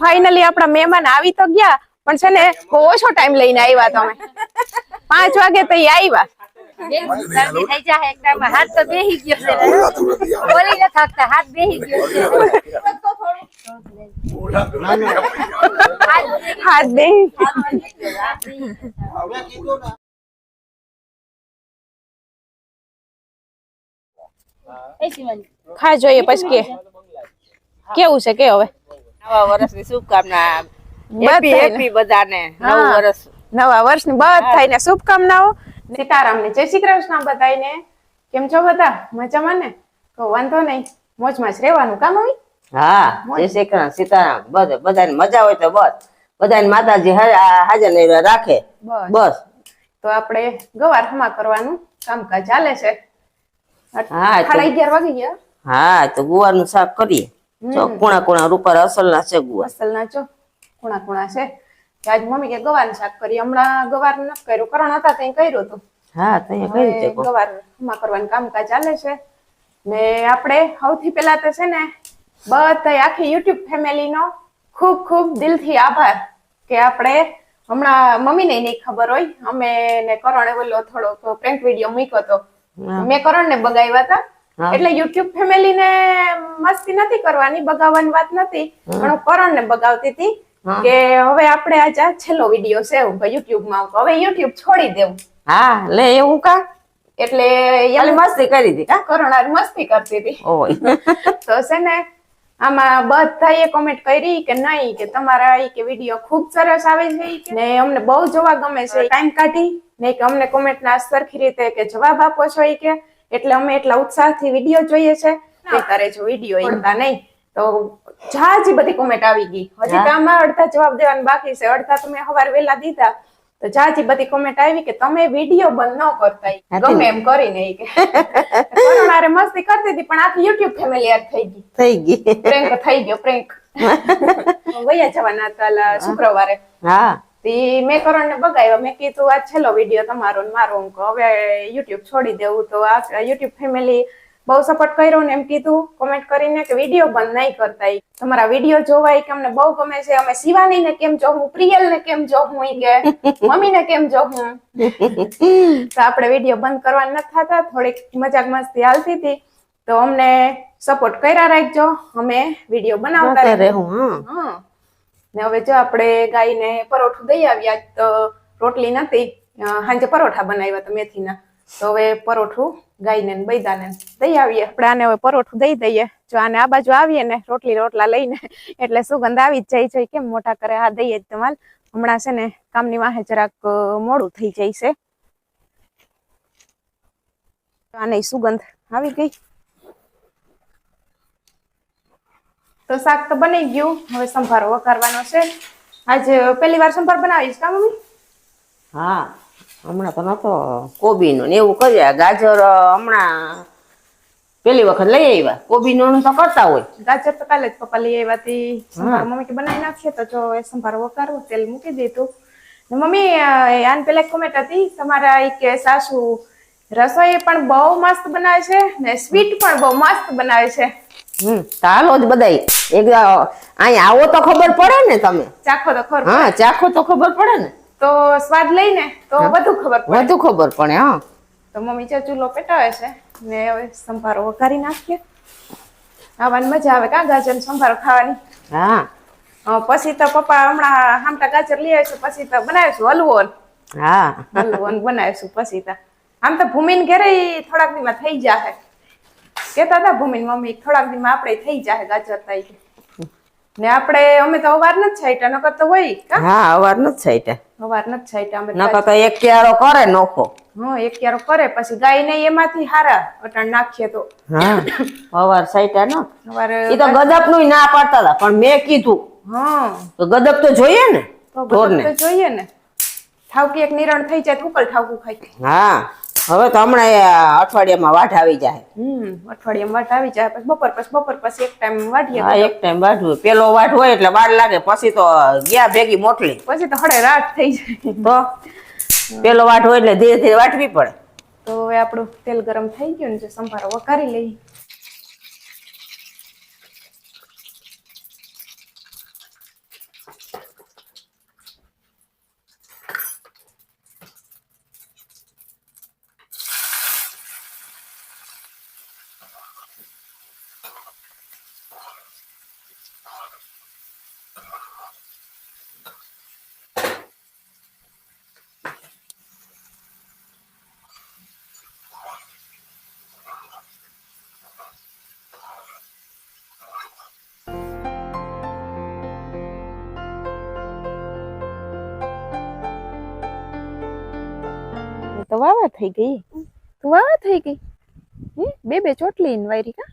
Finally આપણા મહેમાન આવી તો ગયા પણ છે ને બહુ ઓછો ટાઈમ લઈને આવ્યા તમે પાંચ વાગે તો ઈ આવ્યા. શરદી થઈ જાય એકદમ હાથ તો બેહી ગયો છે. બોલી ન શકતા હાથ બેહી ગયો છે. હાથ બે એ શિવાની ખા જોઈએ પછી કે. કેવું છે કે હવે? નવા વર્ષની શુભકામના. હેપી હેપી બધાને. નવું વર્ષ. નવા વર્ષની બધાને શુભકામનાઓ. સીતારામ ને જય શ્રી કૃષ્ણ બધાને કેમ છો બધા? મજામાં ને? તો વાંધો નહીં. મોજમાં જ રહેવાનું કામ હોય હા જય શ્રી કૃષ્ણ. સીતારામ. બધે બધાને મજા હોય તો બસ બધાને માતાજી હા- હાજર ને રાખે. બસ. બસ. તો આપણે ગવાર હમા કરવાનું. કામકાજ ચાલે છે. હા, સાડા અગિયાર વાગી ગયા. હા તો ગુવારનું શાક કરીએ. જો કુણા કુણા રૂપર અસલ છે ગુવાર અસલ જો કુણા કુણા છે? કે આજ મમ્મી કે ગવારનું શાક કરી હમણાં ગવાર નથી કર્યું. કરણ હતા ત્યાં કર્યું હતું. હા તો કઈ રીતે ગવાર હમા કરવાનું કામકાજ ચાલે છે. ને આપણે સૌથી પહેલા તો છે ને બધા આખી યુટ્યુબ ફેમિલીનો ખૂબ ખૂબ દિલથી આભાર કે આપણે હમણાં મમ્મીને નહીં ખબર હોય. અમે ને કરણે ઓલો થોડોક પ્રેન્ક વીડિયો મૂક્યો હતો. મેં કરણને બગાવ્યા હતા. એટલે યુટ્યુબ ફેમિલી ને મસ્તી નથી કરવાની બગાવવાની વાત નથી. પણ હું કરણને બગાવતી હતી કે હવે આપણે આજ આ છેલ્લો વીડિયો છે યુટ્યુબમાં હવે યુટ્યુબ છોડી દેવું. હા લે એવું કા? એટલે યાલી મસ્તી કરી હતી કા? કરુણ મસ્તી કરતી હતી. તો છે ને આમાં બધાએ કોમેન્ટ કરી કે નહીં કે તમારા કે વીડિયો ખૂબ સરસ આવે છે ને અમને બહુ જોવા ગમે છે. ટાઈમ કાઢી ને કે અમને કોમેન્ટ ના સરખી રીતે કે જવાબ આપો છો કે. એટલે અમે એટલા ઉત્સાહથી વીડિયો જોઈએ છે. અત્યારે જો વીડિયો ઈનતા નહીં તો જાજી બધી કોમેન્ટ આવી ગઈ. હજી તો આમાં અડધા જવાબ દેવાનું બાકી છે. અડધા તમે સવારે વહેલા દીધા. તો જાજી બધી કોમેન્ટ આવી કે તમે વીડિયો બંધ ન કરતા. ગમે એમ કરીને કે. મારે મસ્તી કરતી હતી પણ આખી યુટ્યુબ ફેમિલી યાદ થઈ ગઈ. થઈ ગઈ. પ્રેન્ક થઈ ગયો પ્રેન્ક વયા જવાના હતા શુક્રવારે. હા. તી મેં કરણને બગાવ્યો મેં કીધું આ છેલ્લો વીડિયો તમારો ને મારો. હવે યુટ્યુબ છોડી દેવું. તો આ યુટ્યુબ ફેમિલી બહુ સપોર્ટ કર્યો ને એમ કીધું કોમેન્ટ કરીને કે વીડિયો બંધ નહીં કરતા તમારા વીડિયો જોવાય કે અમને બહુ ગમે છે. અમે શિવાની ને કેમ જોવું પ્રિયલ ને કેમ જોવું કે મમ્મી ને કેમ જોવું તો આપણે વીડિયો બંધ કરવા નથી થતા થોડીક મજાક મસ્તી હાલતી હતી. તો અમને સપોર્ટ કર્યા રાખજો. અમે વીડિયો બનાવતા રહેવું. હા. ને હવે જો આપણે ગાયને પરોઠું દઈ આવ્યા, તો રોટલી નથી. સાંજે પરોઠા બનાવ્યા હતા મેથીના. તો હવે પરોઠું ગાયને બૈદાને દઈ આવીએ. આપણે આને હવે પરોઠું દઈ દઈએ. જો આને આ બાજુ આવીએ ને, રોટલી રોટલા લઈને, એટલે સુગંધ આવી જ જાય છે. કેમ મોટા કરે આ દઈએ જ તમાલ હમણાં છે ને, કામની વાહે જરાક મોડું થઈ જાય છે. આને સુગંધ આવી ગઈ. તો શાક તો બની ગયું. હવે સંભારો વઘારવાનો છે. આજે પહેલી વાર સંભાર બનાવીશ કા મમ્મી? હા હમણાં તો નતો. કોબીનું ને એવું કર્યા ગાજર હમણાં પેલી વખત લઈ આવ્યા. કોબીનું તો કરતા હોય. ગાજર તો કાલે જ પપ્પા લઈ આવ્યા હતી મમ્મી કે બનાવી નાખીએ તો જો એ સંભાર વઘારું તેલ મૂકી દીધું. ને મમ્મી આન પેલા કોમેન્ટ હતી. તમારા કે સાસુ રસોઈ પણ બહુ મસ્ત બનાવે છે ને સ્વીટ પણ બહુ મસ્ત બનાવે છે. હાલો જ બધાય. એક અહીંયા આવો તો ખબર પડે ને તમે. ચાખો તો ખબર હા ચાખો તો ખબર પડે ને. તો સ્વાદ લઈને તો વધુ ખબર પડે. વધુ ખબર પડે હા. તો મમ્મી ચા ચૂલો પેટાવે છે ને હવે સંભારો વઘારી નાખીએ. આવાની મજા આવે કા ગાજર સંભારો ખાવાની? હા. પછી તો પપ્પા હમણાં હામટા ગાજર લઈ આવીશું પછી તો બનાવીશું હલવો. હા. હલવો બનાવીશું પછી તો. આમ તો ભૂમિન ઘેરે થોડાક દીમાં થઈ જાહે. કેતા હતા ભૂમિન મમ્મી થોડાક દીમાં આપણે થઈ જાય ગાજર તાઈ ને આપણે અમે તો અવાર નથી છાઈટા નકર તો હોય કા? હા અવાર નથી છાઈટા અવાર નથી છાઈટા અમે નકર તો એક ક્યારો કરે નોખો. હા એક ક્યારો કરે પછી ગાય ને એમાંથી હારા અટાણ નાખીએ તો. હા અવાર છાઈટા ન. અવાર એ તો ગદપનું ના પાડતા હતા પણ મેં કીધું હા. તો ગદપ તો જોઈએ ને તો જોઈએ ને. થાવકી એક નિરણ થઈ જાય તો ઉકલ ખાઈ. ખાય હા. હવે તો હમણાં અઠવાડિયામાં વાઢ આવી જાય. હમ અઠવાડિયામાં વાટ આવી જાય પછી બપોર પછી બપોર પછી એક ટાઈમ વાટીએ હા એક ટાઈમ વાઢવું. પેલો વાઢ હોય એટલે વાર લાગે પછી તો ગયા ભેગી મોટલી. પછી તો હળે રાત થઈ જાય. તો પેલો વાઢ હોય એટલે ધીરે ધીરે વાટવી પડે. તો હવે આપણું તેલ ગરમ થઈ ગયું ને જો સંભારો વઘારી લઈએ. વાવા થઈ ગઈ. તું વાવા થઈ ગઈ? હે? બે બે ચોટલી વાયરી કા?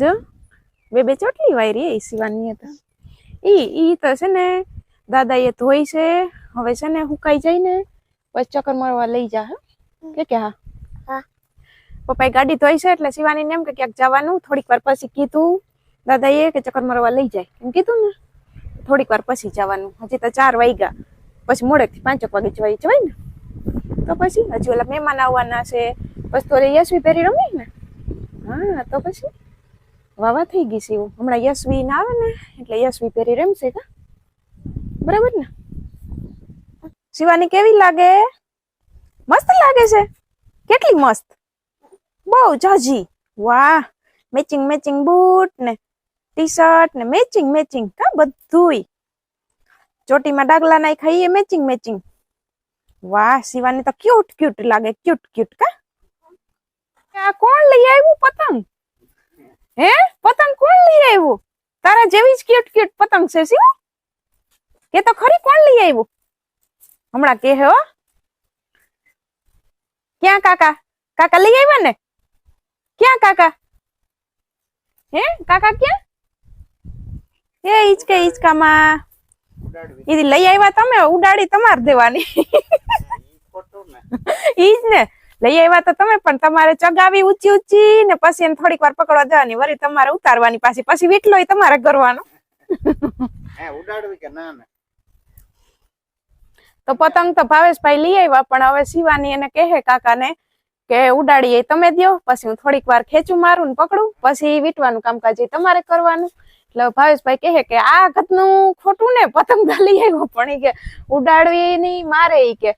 જો બે બે ચોટલી વાયરી એ સીવાની હતા ઈ ઈ તો છે ને દાદા એ ધોઈ છે હવે છે ને હુકાઈ જાય ને પછી ચક્કર મારવા લઈ જા હે. કે કે હા. પપ્પાએ ગાડી ધોઈ છે એટલે શિવાની એમ કે ક્યાંક જવાનું. થોડીક વાર પછી કીધું દાદાએ કે ચક્કર મારવા લઈ જાય. એમ કીધું ને? થોડીક વાર પછી જવાનું. હજી તો ચાર વાગ્યા. પછી મોડેકથી પાંચેક વાગે જવાય જવાય ને? તો પછી હજી ઓલા મહેમાન આવવાના છે. પછી તો યશવી પહેરી રમી ને? હા, તો પછી? વાવા થઈ ગઈ છે એવું. હમણાં યશવી ના આવે ને, એટલે યશવી પહેરી રમશે કા? બરાબર ને? શિવાની કેવી લાગે? મસ્ત લાગે છે. કેટલી મસ્ત? બહુ જાજી. વાહ મેચિંગ મેચિંગ બૂટ ને ટી શર્ટ ને મેચિંગ મેચિંગ કા બધુંય. ચોટીમાં ડાગલા નાખ્યા એ મેચિંગ મેચિંગ વાહ, શિવાની તો ક્યુટ ક્યુટ લાગે. ક્યુટ ક્યુટ કા? કોણ લઈ આવ્યું પતંગ? હે? પતંગ કોણ લઈ આવ્યું? તારા જેવી જ ક્યુટ ક્યુટ પતંગ છે, શિવ? કે તો ખરી કોણ લઈ આવ્યું? હમણાં કે હો. ક્યાં કાકા? કાકા લઈ આવ્યા ને? ક્યાં કાકા? હે? કાકા ક્યાં? એ ઈચકે, ઈચકામાં. ઈ લઈ આવ્યા તમે? ઉડાડી તમારે દેવાની. ઈ જ ને. લઈ આવ્યા તો તમે પણ તમારે ચગાવી ઊંચી ઊંચી ને પછી એને થોડીક વાર પકડવા દેવાની. વળી તમારે ઉતારવાની પાછી. પછી વીટલો તમારે કરવાનો. ઉડાડવી કે ના ના? તો પતંગ તો ભાવેશભાઈ લઈ આવ્યા પણ હવે શિવાની એને કહે કાકાને કે ઉડાડીએ તમે દો પછી હું થોડીક વાર ખેંચું મારું ને પકડું. પછી વીટવાનું કામકાજ તમારે કરવાનું. એટલે ભાવેશભાઈ કહે કે આ વખતનું ખોટું ને, પતંગ લઈ આવ્યો. પણ કે ઉડાડવી નહીં મારે ઈ કે.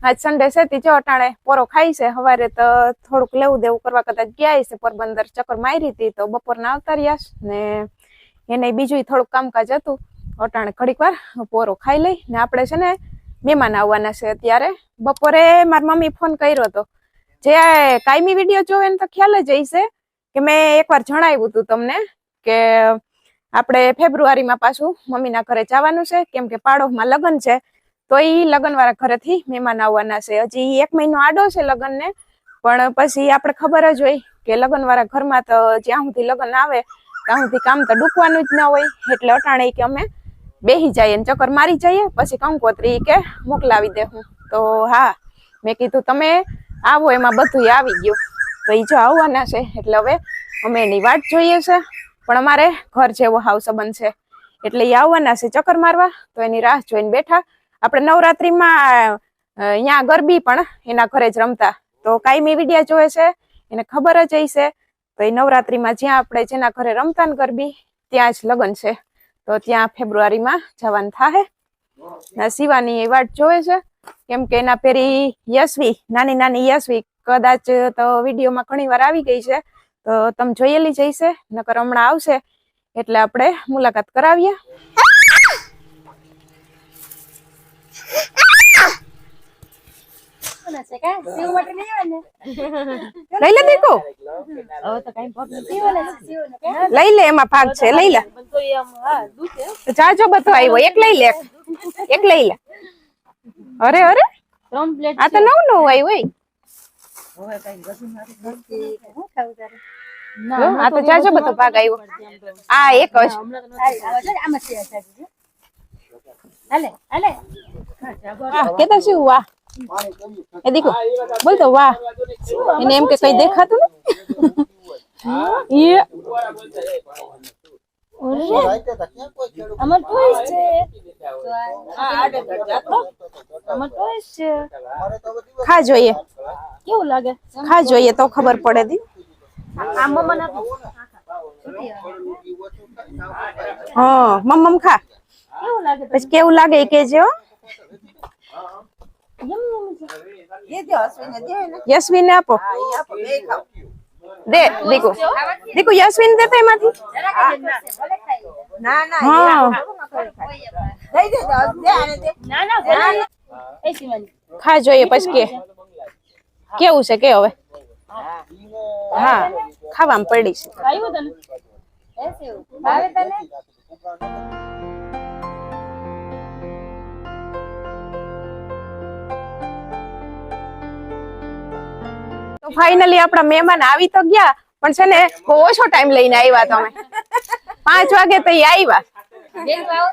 આજ સન્ડે છે તી જો અટાણે પોરો ખાઈ છે. હવારે તો થોડુંક લેવું દેવું કરવા કદાચ ગયા છે પોરબંદર ચક્કર મારી હતી તો બપોરના આવતા રહ્યા ને એને બીજું થોડુંક કામકાજ હતું. અટાણે ઘડીક વાર પોરો ખાઈ લઈ ને આપણે છે ને મહેમાન આવવાના છે અત્યારે. બપોરે મારી મમ્મી ફોન કર્યો હતો જે કાયમી વીડિયો જોવે ને તો ખ્યાલ જ છે કે મેં એકવાર જણાવ્યું હતું તમને કે આપણે ફેબ્રુઆરીમાં પાછું મમ્મીના ઘરે જવાનું છે. કેમ કે પાડોમાં લગ્ન છે. તો એ લગ્ન વાળા ઘરેથી મહેમાન આવવાના છે. હજી એક મહિનો આડો છે લગ્નને. પણ પછી આપણે ખબર જ હોય કે લગ્ન વાળા ઘરમાં તો જ્યાં સુધી લગ્ન આવે, ત્યાં સુધી કામ તો ડૂકવાનું જ ન હોય. એટલે અટાણે કે અમે બેસી જઈએ ને ચક્કર મારી જઈએ. પછી કંકોત્રી કે મોકલાવી દે હું. તો હા, મેં કીધું તમે આવો, એમાં બધું આવી ગયું. તો એ જો આવવાના છે. એટલે હવે અમે એની વાટ જોઈએ છે. પણ અમારે ઘર જેવો હાવ સંબંધ છે. એટલે એ આવવાના છે ચક્કર મારવા, તો એની રાહ જોઈને બેઠા. આપણે નવરાત્રિમાં અહીંયા ગરબી પણ એના ઘરે જ રમતા. તો કાયમી વિડિયા જોવે છે, એને ખબર જ હશે તો એ નવરાત્રિમાં જ્યાં આપણે જેના ઘરે રમતા ને ગરબી, ત્યાં જ લગ્ન છે. તો ત્યાં ફેબ્રુઆરીમાં જવાનું થાય ના શિવાની એ વાટ જોવે છે. કેમ કે એના પેરી યશવી, નાની નાની યશવી કદાચ તો વિડીયોમાં ઘણી વાર આવી ગઈ છે. તો તમે જોયેલી જઈશે નકર હમણાં આવશે એટલે આપણે મુલાકાત કરાવીએ. લઈ આવે ને? લઈ લે કા લઈ લે એમાં ભાગ છે લઈ લે. જાજો બધો આવ્યો એક લઈ લે એક. લઈ લે. અરે અરે. આ તો નવું નવું આવ્યું હોય હું ખાવું તારે? આ તો જાજો બધો ભાગ આવ્યો. આ એક જ આમાં છે હાલે હાલે. કેતા શું વાહ. એ બોલ તો વાહ. એને એમ કે કઈ દેખાતું ને યે રાઈતે તો ક્યાં કોઈ ખેડૂત આમાં ટોઈસ છે આમાં ટોઈસ છે અમારે તો હવે દિવસ ખા જોઈએ કેવું લાગે ખા જોઈએ તો ખબર પડે દી આ મમ્મા ના હા મમ મમ ખા કેવું લાગે પછી કેવું લાગે એ કેજો હો. યશવીન ને આપો દે દીકુ. દીકુ યશવિન દે તો એમાંથી ના ના હા. ના ના ભલે એ શિવાની. ખા જોઈએ પછી કે. કેવું છે કે હવે? હા ખાવામાં પડી છે. આવ્યું તને. એ શિવ ભાવે તને? ફાઇનલી આપણા મહેમાન આવી તો ગયા પણ છે ને બહુ ઓછો ટાઈમ લઈને આવ્યા તમે. પાંચ વાગે તો આવ્યા.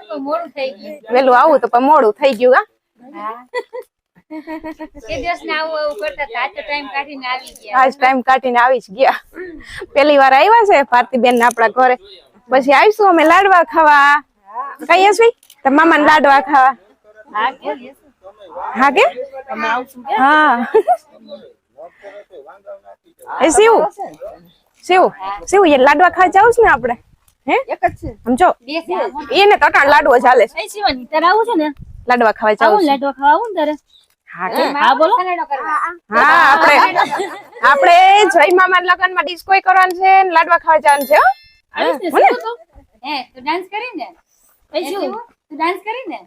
તો વેલું આવું તો પણ મોડું થઈ ગયું આજ ટાઈમ કાઢીને આવી જ ગયા. પેલી વાર આવ્યા છે ભારતીબેન આપણા ઘરે. પછી આવીશું અમે લાડવા ખાવા. કહીએ છીએ તો મામા લાડવા ખાવા. હા કે? હા. એ શિવ શિવ શિવ એ લાડવા ખાવા જાવ ને આપણે હે? એક જ છે. સમજો? બે એને તો અટાણ લાડવો ચાલે છે. એ શિવાની તારે આવું છે ને? લાડવા ખાવા જાવ લાડવા ખાવા આવું તારે? હા કે હા. બોલો. હા આપણે આપણે જય મામા લગનમાં ડિસ્કો કરવાનું છે ને લાડવા ખાવા જવાનું છે હો. તો. ડાન્સ કરી ને? એ શિવ તું ડાન્સ કરી ને?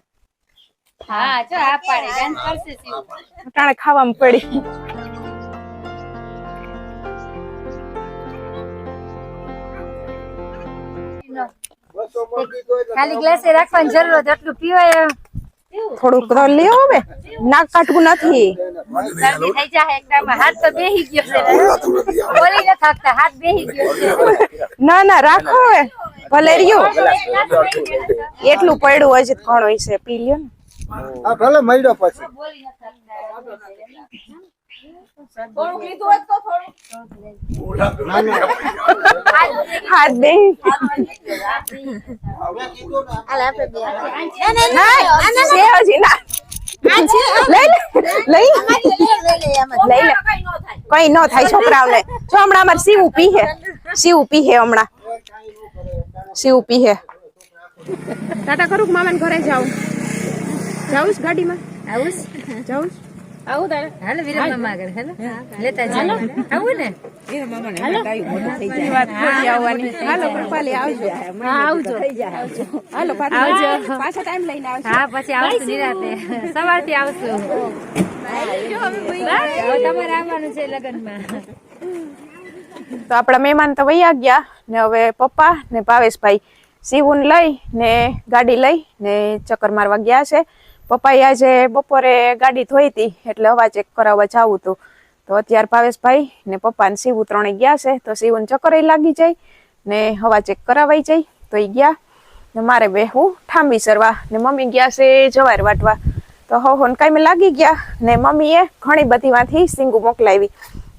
હા ચો આ પાડે ડાન્સ કરશે શિવ. અટાણે ખાવામાં પડી. ખાલી ગ્લાસે રાખવાની જરૂર હોય એટલું પીવાય થોડુંક તો લ્યો હવે. નાક કાઢવું નથી. શરદી થઈ જાય એકદમ હાથ તો બેહી ગયો છે. બોલી ન થકતા હાથ બેહી ગયો છે. ના ના રાખો હવે. ભલે રહ્યો. એટલું પડ્યું હોય છે. તો ઘણું હોય છે પી લ્યો ને. ભલે મળ્યો પછી. બોલી ન થકતા. હાથ બે. હવે કીધું ને ના છે હજી ના લઈ લે લઈ લઈ લે કઈ ન થાય છોકરાઓને. જો હમણાં અમારે સીવું પીહે સીવું હે હમણાં. સીવું હે ટાટા કરું કે મામાને ઘરે જાઉં? જાઉં ગાડીમાં? આવું જાઉં? આવું તારે? હાલો વીરા મામા આગળ હાલો. લેતા જાઓ. આવું ને? બીજી વાત ખોટી આવવાની. હાલો કૃપાલી આવજો. હા આવજો. હાલો પાછા પાછો ટાઈમ લઈને આવજો. હા પછી આવશું નિરાતે. સવારથી આવશું. તમારે આવવાનું છે લગ્નમાં. તો આપણા મહેમાન તો વૈયા ગયા ને હવે પપ્પા ને ભાવેશભાઈ સીવું લઈ ને ગાડી લઈ ને ચક્કર મારવા ગયા છે. પપ્પાએ આજે બપોરે ગાડી ધોઈ હતી, એટલે હવા ચેક કરાવવા જાવું હતું. તો અત્યારે ભાવેશભાઈ ને પપ્પાને સીવું ત્રણે ગયા છે, તો સીવુન ચક્કર લાગી જાય ને હવા ચેક કરાવાઈ જાય, તો એ ગયા. ને મારે બેહવું ઠાંબી સરવા ને મમ્મી ગયા છે જવાર વાટવા. તો હો હોન કાંઈ લાગી ગયા ને મમ્મીએ ઘણી બધી માંથી સિંગુ મોકલાવી.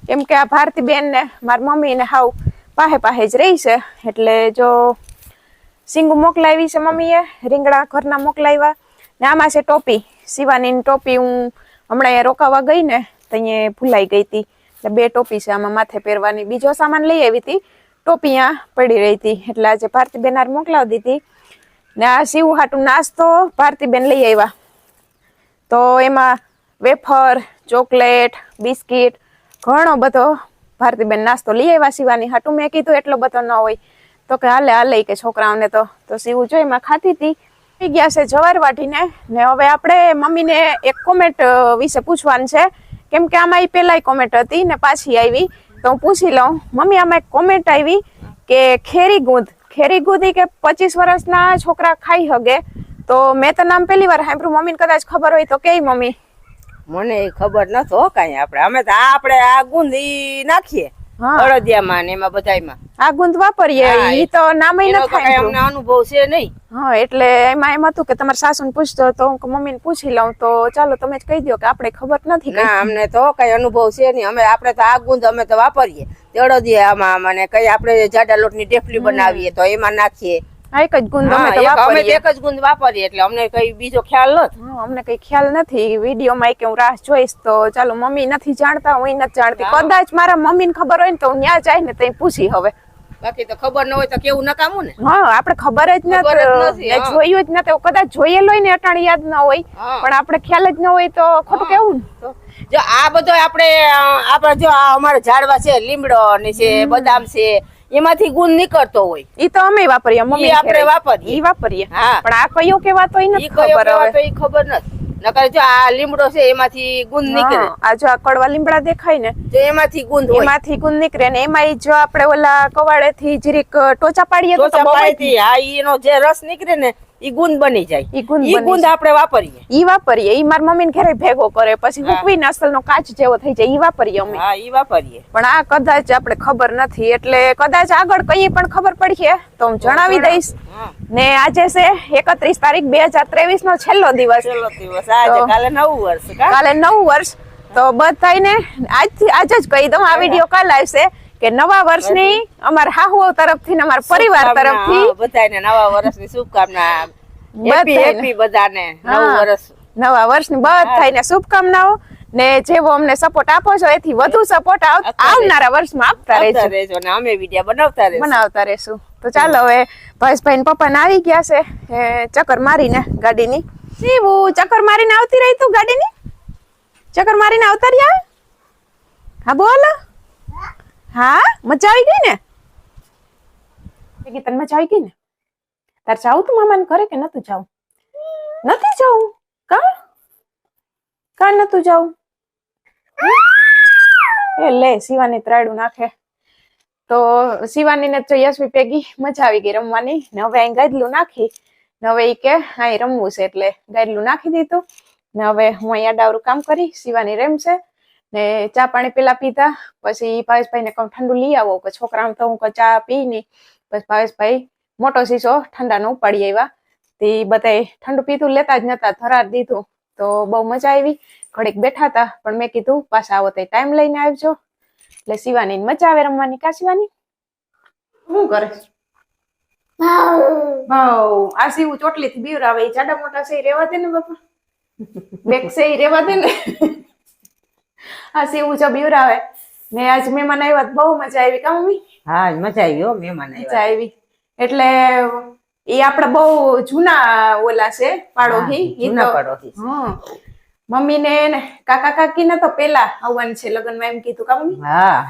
કેમ કે આ ભારતી બેન ને મારી મમ્મીને હાવ પાહે પાહે જ રહી છે, એટલે જો સિંગુ મોકલાવી છે મમ્મીએ, રીંગણા ઘરના મોકલાવ્યા. ને આમાં છે ટોપી. શિવાનીની ટોપી હું હમણાં અહીંયા રોકાવા ગઈ ને તો અહીંયા ભૂલાઈ ગઈ હતી. એટલે બે ટોપી છે આમાં માથે પહેરવાની. બીજો સામાન લઈ આવી હતી. ટોપી અહીંયા પડી રહી હતી. એટલે આજે ભારતીબેન આર મોકલાવી દીધી. ને આ શિવ હાટું નાસ્તો ભારતીબેન લઈ આવ્યા. તો એમાં વેફર, ચોકલેટ, બિસ્કિટ, ઘણો બધો ભારતીબેન નાસ્તો લઈ આવ્યા શિવાની હાટું. મેં કીધું એટલો બધો ન હોય. તો કે હાલે હાલે કે છોકરાઓને તો. તો શિવું જો એમાં ખાતી હતી. થઈ ગયા છે જવાર વાટીને ને હવે આપણે મમ્મીને એક કોમેન્ટ વિશે પૂછવાનું છે. કેમ કે આમાં પહેલાંય કોમેન્ટ હતી ને પાછી આવી. તો હું પૂછી લઉં. મમ્મી આમાં એક કોમેન્ટ આવી કે ખેરી ગુંદ. ખેરી ગુંદ કે પચીસ વર્ષના છોકરા ખાઈ હગે. તો મેં તો નામ પહેલી વાર સાંભળ્યું. મમ્મીને કદાચ ખબર હોય તો કે મમ્મી. મને ખબર નતો કાંઈ આપણે. અમે તો આ આપણે આ ગુંદી નાખીએ. અડદિયામાં ને એમાં બધાયમાં. આ ગુંદ વાપરીએ ઈ તો એનો ન થાય અમને અનુભવ છે નહીં. હા એટલે એમાં એમ હતું કે તમારા સાસુને પૂછતો તો હું મમ્મીને પૂછી લઉં તો ચાલો તમે જ કહી દો કે આપણે ખબર નથી ના અમને તો કઈ અનુભવ છે નહીં. અમે આપણે તો આ ગુંદ અમે તો વાપરીએ. તે આમાં મને કઈ આપણે જાડા લોટની ઢેફલી બનાવીએ તો એમાં નાખીએ. એક જ ગુંદ અમે તો એક- અમે એક જ ગુંદ વાપરીએ એટલે અમને કઈ બીજો ખ્યાલ નથી. અમને કઈ ખ્યાલ નથી. વિડીયોમાં કે હું રાહ જોઈશ તો ચાલો મમ્મી નથી જાણતા હું નથી જાણતી. કદાચ મારા મમ્મીને ખબર હોય ને તો હું ત્યાં ને તઈ પૂછી હવે. બાકી તો ખબર ન હોય તો કેવું નકામું ને? હા આપણે ખબર જ નથી. જોયું જ નથી. કદાચ જોયેલો ને અટાણ યાદ ન હોય પણ આપણે ખ્યાલ જ ન હોય તો ખોટું કેવું જો આ બધો આપણે આપણે જો અમારે ઝાડવા છે લીમડો ને છે બદામ છે એમાંથી ગુણ નીકળતો હોય. ઈ તો અમે વાપરીએ મમ્મી આપણે વાપરીએ. ઈ વાપરીએ. હા. પણ આ કયો કેવાતો ઈ નથી ખબર હવે. ઈ ખબર નથી. નકર જો આ લીમડો છે એમાંથી ગુંદ નીકળે. આ જો આ કડવા લીમડા દેખાય ને તો એમાંથી ગુંદ એમાંથી ગુંદ નીકળે ને એમાં જો આપણે ઓલા કવાળેથી જરીક ટોચા પાડીએ તો હા એનો જે રસ નીકળે ને ઈ ગુંદ બની જાય. ઈ ગુંદ ઈ ગુંદ આપણે વાપરીએ. ઈ વાપરીએ. ઈ મારા મમ્મીને ઘરે ભેગો કરે. પછી હા. હુકવીને અસલનો કાચ જેવો થઈ જાય. ઈ વાપરીએ અમે. હા ઈ વાપરીએ. પણ આ કદાચ આપણે ખબર નથી. એટલે કદાચ આગળ કઈ પણ ખબર પડીએ તો હું જણાવી દઈશ. ને આજે છે એકત્રીસ તારીખ બે હજાર ત્રેવીસ નો છેલ્લો દિવસ. છેલ્લો દિવસ. આજે કાલે નવું વર્ષ કાલે નવું વર્ષ. તો બધાને આજથી આજે જ કહી દઉં. આ વીડિયો કાલ આવશે. કે નવા વર્ષની અમારા હાહુઓ તરફથી અમારા પરિવાર તરફથી. બધાને નવા વર્ષની શુભકામના. હેપી હેપી બધાને નવું વર્ષ. નવા વર્ષની બધાને શુભકામનાઓ ને જેવો અમને સપોર્ટ આપો છો એથી વધુ સપોર્ટ આવનારા વર્ષમાં આપતા રહેજો. ને અમે વિડિયા બનાવતા રહેશું. બનાવતા રહેશું. તો ચાલો હવે ભાઈ ને પપ્પા આવી ગયા છે ચક્કર મારીને ગાડીની. શીવું ચક્કર મારીને આવતી રહી તું ગાડીની? ચક્કર મારીને આવતા રહ્યા? હા બોલ. હા? મજા આવી ગઈ ને? એ તને મજા આવી ગઈ ને? તાર જાવું તું મામાને ઘરે કે નતું જાવું નથી જાવું કા? કા નતું જાવું એ લે, શિવાની ત્રાડું નાખે. તો શિવાની ને તો યશવી પેગી મજા આવી ગઈ રમવાની. ને હવે અહીં ગાદલું નાખી. ને હવે ઈ કે અહીં રમવું છે એટલે ગાદલું નાખી દીધું. ને હવે હું અહીંયા ડાવરું કામ કરી, શિવાની રમશે. ને ચા પાણી પેલા પીધા પછી ભાવેશભાઈ ને કહું ઠંડુ લઈ આવો કે છોકરાને તો હું ચા પી ની. પછી ભાવેશભાઈ મોટો શીશો ઠંડાનો ઉપાડી આવ્યા. તે બધાએ ઠંડુ પીધું લેતા જ નતા થરાર દીધું. તો બહુ મજા આવી. ઘડીક બેઠા હતા પણ મેં કીધું પાછા આવો તો ટાઈમ લઈને આવજો. એટલે શિવાની મજા આવે રમવાની કા શિવાની? શું કરે? આ સીવું ચોટલી થી બીવરાવે જાડા મોટા છે રેવા દે ને બાપા. બેક છે રેવા દે ને. આ સીવું જો બીવરાવે. ને આજ મહેમાન આવ્યા બહુ મજા આવી કા મમ્મી? હા મજા આવી હો મહેમાન મજા આવી. એટલે એ આપડા બહુ જૂના ઓલા છે પાડોશી જૂના પાડોશી હમ મમ્મી ને કાકા કાકી ને તો પેલા આવવાનું છે લગ્નમાં એમ કીધું કા મમ્મી? હા.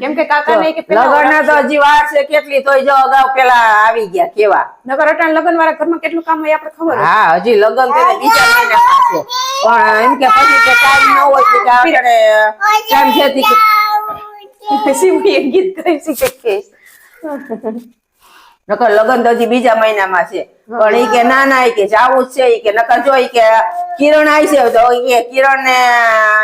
કેમ કે કાકા ને કે લગન તો હજી વાર છે કેટલી તોય જો અગાઉ પેલા આવી ગયા કેવા? નગર અટાણ લગ્ન વાળા ઘરમાં કેટલું કામ હોય આપણે ખબર હા હજી લગ્ન થઈને બીજા મહિના પાસે પણ એમ કે પછી કે ટાઈમ ન હોય કે આપણે ટાઈમ છે કે શિવજી એક ગીત કરી છે કે કે. નકર લગન તો હજી બીજા મહિનામાં છે. પણ એ કે ના ના એ કે જાવું જ છે એ કે નકર જો એ કે કિરણ આવી છે. તો કે કિરણ ને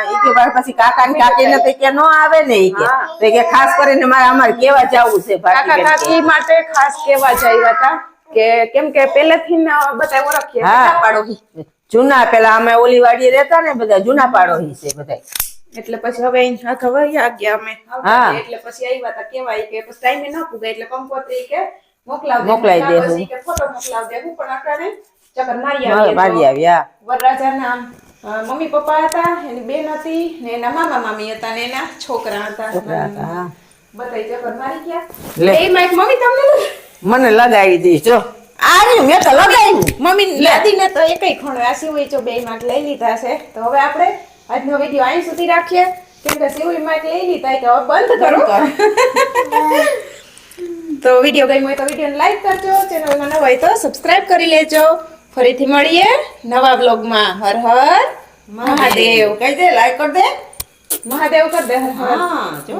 ઈ કે પછી કાકા ને કાકી ને તો કે નો આવે ને ઈ કે. તો કે ખાસ કરીને મારે અમારે કેવા જવું છે કાકા કાકી માટે ખાસ કેવા જ આવ્યા હતા? કે કેમ કે પહેલેથી ન બધા ઓળખીએ હા. બધા પાડોશી જૂના પેલા અમે ઓલી વાડી રહેતા ને બધા જૂના પાડોહી છે બધા એટલે પછી હવે અહીં આ ગયા અમે. હા. એટલે પછી આવ્યા હતા કેવાય કે પછી ટાઈમે ન પૂગે એટલે કંકોત્રી કે મોકલાવ મોકલાઈ દેવું ફોટો મોકલાવ દેવું પણ અટાણે ચક્કર મારી આવીએ આવ્યા વરરાજાના મમ્મી પપ્પા હતા એની બેન હતી ને એના મામા મામી હતા ને એના છોકરા હતા. બધાય ચક્કર મારી ગયા. લે. એ માઈક મમ્મી તમને મને લગાવી દઈશ જો. આ રહ્યું, મેં તો લગાવ્યું મમ્મી લાદીને તો એકય ખણો આ સિવાય જો બે માર્ક લઈ લીધા છે. તો હવે આપણે આજનો વીડિયો અહીં સુધી રાખીએ. કેમ કે સિવાય માર્ક લઈ લીધા કે હવે બંધ કરો. તો વીડિયો ગમ્યો હોય તો વિડીયોને લાઈક કરજો ચેનલમાં ન હોય તો સબસ્ક્રાઇબ કરી લેજો. ફરીથી મળીએ નવા બ્લોગમાં હર હર મહાદેવ. કહી દે? લાઈક કર દે? મહાદેવ કર દે હર હર. હા જો.